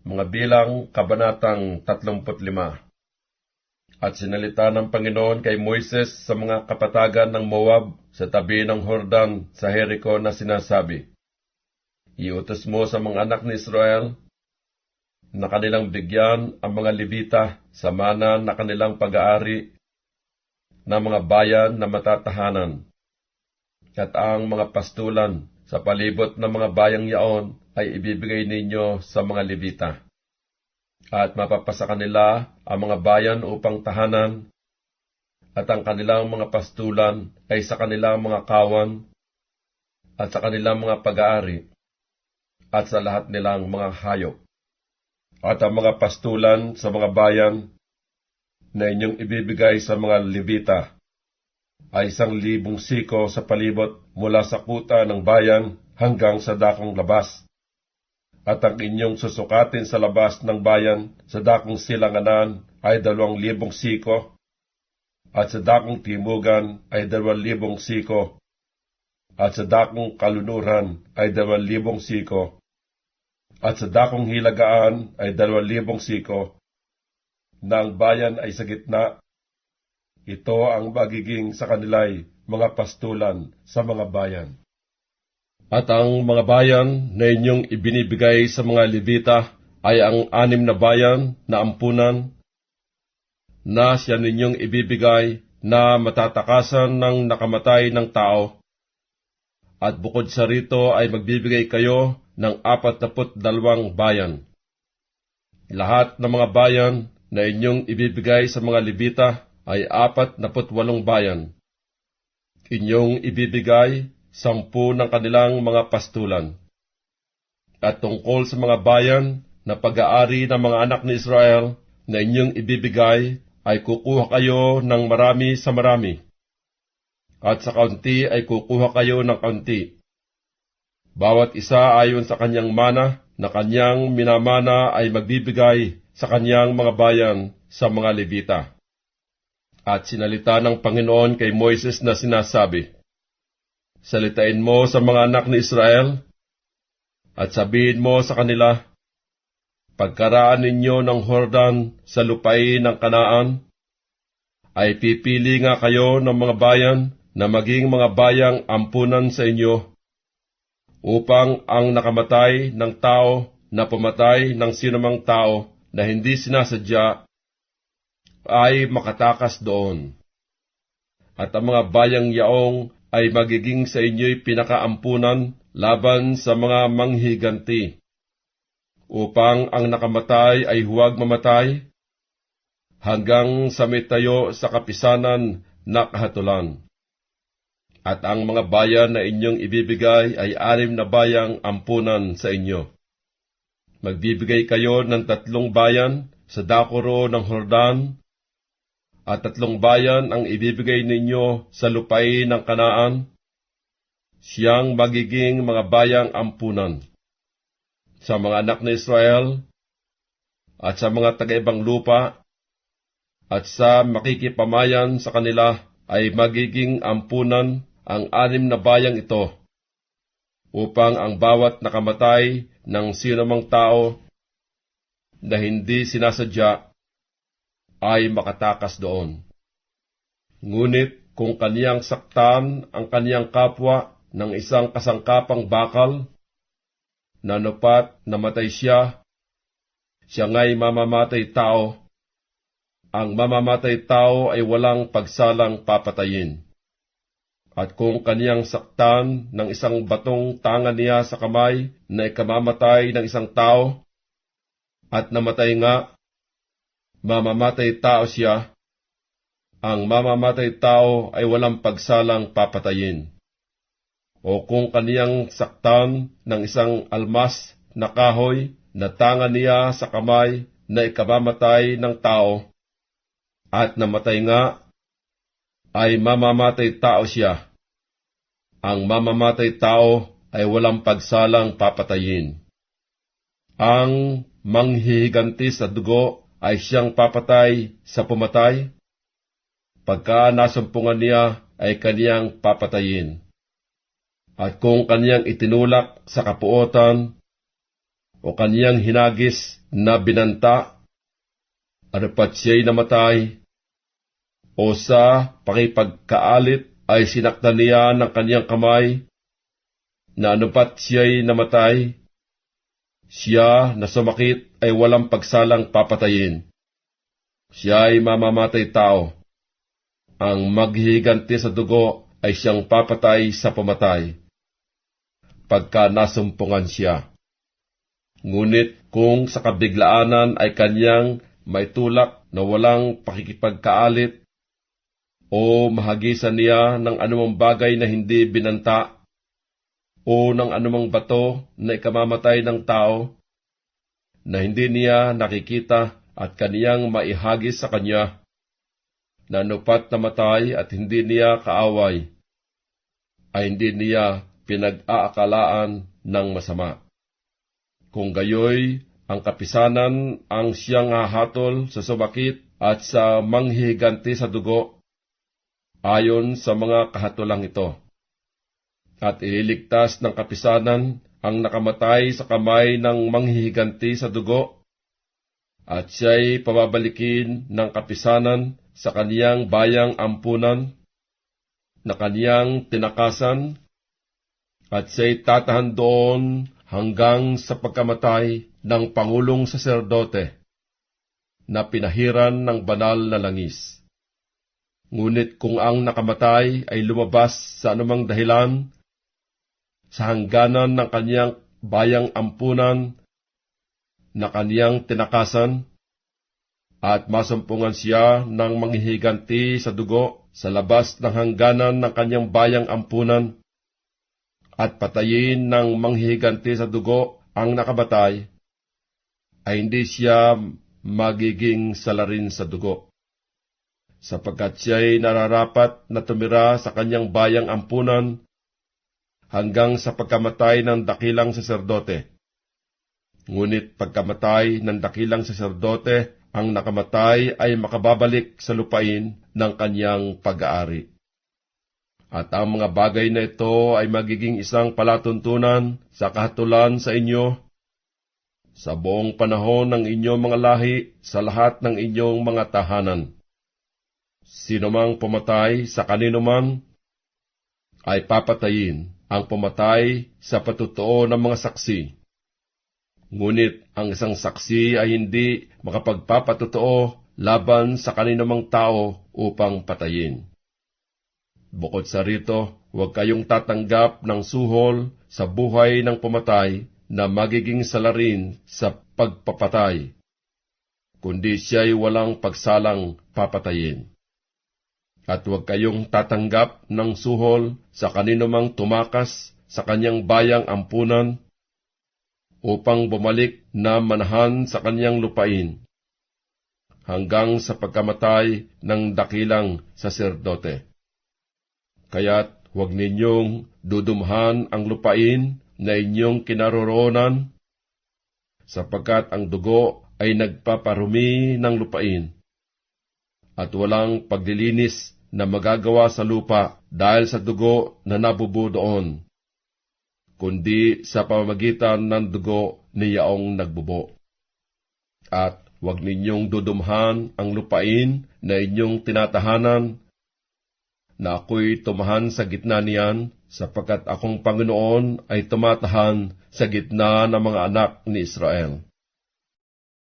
Mga bilang Kabanatang 35 At sinalita ng Panginoon kay Moises sa mga kapatagan ng Moab sa tabi ng Hordan sa Jericho na sinasabi, Iutos mo sa mga anak ni Israel na kanilang bigyan ang mga Levita sa mana na kanilang pag-aari na mga bayan na matatahanan. At ang mga pastulan sa palibot ng mga bayang yaon ay ibibigay ninyo sa mga Levita. At mapapasa kanila ang mga bayan upang tahanan, at ang kanilang mga pastulan ay sa kanilang mga kawan, at sa kanilang mga pag-aari, at sa lahat nilang mga hayop. At ang mga pastulan sa mga bayan na inyong ibibigay sa mga Levita ay isang libong siko sa palibot mula sa kuta ng bayan hanggang sa dakong labas. At ang inyong susukatin sa labas ng bayan sa dakong silanganan ay dalawang libong siko, at sa dakong timugan ay dalawang libong siko, at sa dakong kalunuran ay dalawang libong siko, at sa dakong hilagaan ay dalawang libong siko, na ang bayan ay sa gitna ito ang magiging sa kanila'y mga pastulan sa mga bayan. At ang mga bayan na inyong ibinibigay sa mga Levita ay ang anim na bayan na ampunan na siya ninyong ibibigay na matatakasan ng nakamatay ng tao. At bukod sa rito ay magbibigay kayo ng apat na put dalawang bayan. Lahat ng mga bayan na inyong ibibigay sa mga Levita ay apat na putwalong bayan. Inyong ibibigay sampu ng kanilang mga pastulan. At tungkol sa mga bayan na pag-aari ng mga anak ni Israel na inyong ibibigay, ay kukuha kayo ng marami sa marami. At sa kaunti ay kukuha kayo ng kaunti. Bawat isa ayon sa kanyang mana na kanyang minamana ay magbibigay sa kanyang mga bayan sa mga Levita. At sinalita ng Panginoon kay Moises na sinasabi, Salitain mo sa mga anak ni Israel, at sabihin mo sa kanila, Pagkaraan ninyo ng Hordan sa lupain ng Kanaan, ay pipili nga kayo ng mga bayan na maging mga bayang ampunan sa inyo, upang ang nakamatay ng tao na pumatay ng sinumang tao na hindi sinasadya ay makatakas doon. At ang mga bayang yaong ay magiging sa inyo'y pinakaampunan laban sa mga manghiganti, upang ang nakamatay ay huwag mamatay, hanggang sa may tayo sa kapisanan na kahatulan. At ang mga bayan na inyong ibibigay ay anim na bayang ampunan sa inyo. Magbibigay kayo ng tatlong bayan sa dakoro ng Hordan, at tatlong bayan ang ibibigay ninyo sa lupain ng Kanaan, siyang magiging mga bayang ampunan. Sa mga anak ni Israel, at sa mga taga-ibang lupa, at sa makikipamayan sa kanila ay magiging ampunan ang anim na bayang ito, upang ang bawat nakamatay ng sinumang tao na hindi sinasadya ay makatakas doon. Ngunit kung kaniyang saktan ang kaniyang kapwa ng isang kasangkapang bakal, nanupat namatay siya, siya nga'y mamamatay tao, ang mamamatay tao ay walang pagsalang papatayin. At kung kaniyang saktan ng isang batong tangan niya sa kamay na ikamamatay ng isang tao, at namatay nga, mamamatay tao siya, ang mamamatay tao ay walang pagsalang papatayin. O kung kaniyang saktan ng isang almas na kahoy na tangan niya sa kamay na ikamamatay ng tao, at namatay nga, ay mamamatay tao siya. Ang mamamatay tao ay walang pagsalang papatayin. Ang manghihiganti sa dugo ay siyang papatay sa pumatay, pagka nasumpungan niya ay kaniyang papatayin. At kung kaniyang itinulak sa kapuotan, o kaniyang hinagis na binanta, ano pat siya'y namatay, o sa pakipagkaalit ay sinaktan niya ng kaniyang kamay, na anupat siya'y namatay, siya na sumakit ay walang pagsalang papatayin. Siya ay mamamatay tao. Ang maghihiganti sa dugo ay siyang papatay sa pamatay. Pagka nasumpungan siya. Ngunit kung sa kabiglaanan ay kanyang may tulak na walang pakikipagkaalit o mahagisan niya ng anumang bagay na hindi binanta o ng anumang bato na ikamamatay ng tao na hindi niya nakikita at kaniyang maihagis sa kanya, na nupat na matay at hindi niya kaaway, ay hindi niya pinag-aakalaan ng masama. Kung gayoy, ang kapisanan ang siyang hahatol sa sumakit at sa manghihiganti sa dugo, ayon sa mga kahatulang ito. At ililigtas ng kapisanan ang nakamatay sa kamay ng manghihiganti sa dugo, at siya'y pababalikin ng kapisanan sa kaniyang bayang ampunan, na kaniyang tinakasan, at siya'y tatahan doon hanggang sa pagkamatay ng Pangulong Saserdote, na pinahiran ng banal na langis. Ngunit kung ang nakamatay ay lumabas sa anumang dahilan, sa hangganan ng kaniyang bayang ampunan, na kaniyang tinakasan, at masumpungan siya ng manghihiganti sa dugo sa labas ng hangganan ng kanyang bayang ampunan, at patayin ng manghihiganti sa dugo ang nakabatay, ay hindi siya magiging salarin sa dugo. Sapagkat siya'y nararapat na tumira sa kanyang bayang ampunan hanggang sa pagkamatay ng dakilang saserdote Ngunit pagkamatay ng dakilang saserdote, ang nakamatay ay makababalik sa lupain ng kanyang pag-aari. At ang mga bagay na ito ay magiging isang palatuntunan sa kahatulan sa inyo, sa buong panahon ng inyong mga lahi, sa lahat ng inyong mga tahanan. Sino mang pumatay sa kanino man, ay papatayin ang pumatay sa patutuo ng mga saksi Ngunit ang isang saksi ay hindi makapagpapatotoo laban sa kaninamang tao upang patayin. Bukod sa rito, huwag kayong tatanggap ng suhol sa buhay ng pumatay na magiging salarin sa pagpapatay, kundi siya'y walang pagsalang papatayin. At huwag kayong tatanggap ng suhol sa kaninumang tumakas sa kanyang bayang ampunan upang bumalik na manahan sa kanyang lupain hanggang sa pagkamatay ng dakilang saserdote. Kaya't huwag ninyong dudumhan ang lupain na inyong kinaroroonan, sapagkat ang dugo ay nagpaparumi ng lupain, at walang paglilinis na magagawa sa lupa dahil sa dugo na nabubo doon kundi sa pamamagitan ng dugo ni Yaong nagbubo. At huwag ninyong dudumhan ang lupain na inyong tinatahanan, na ako'y tumahan sa gitna niyan, sapagkat akong Panginoon ay tumatahan sa gitna ng mga anak ni Israel.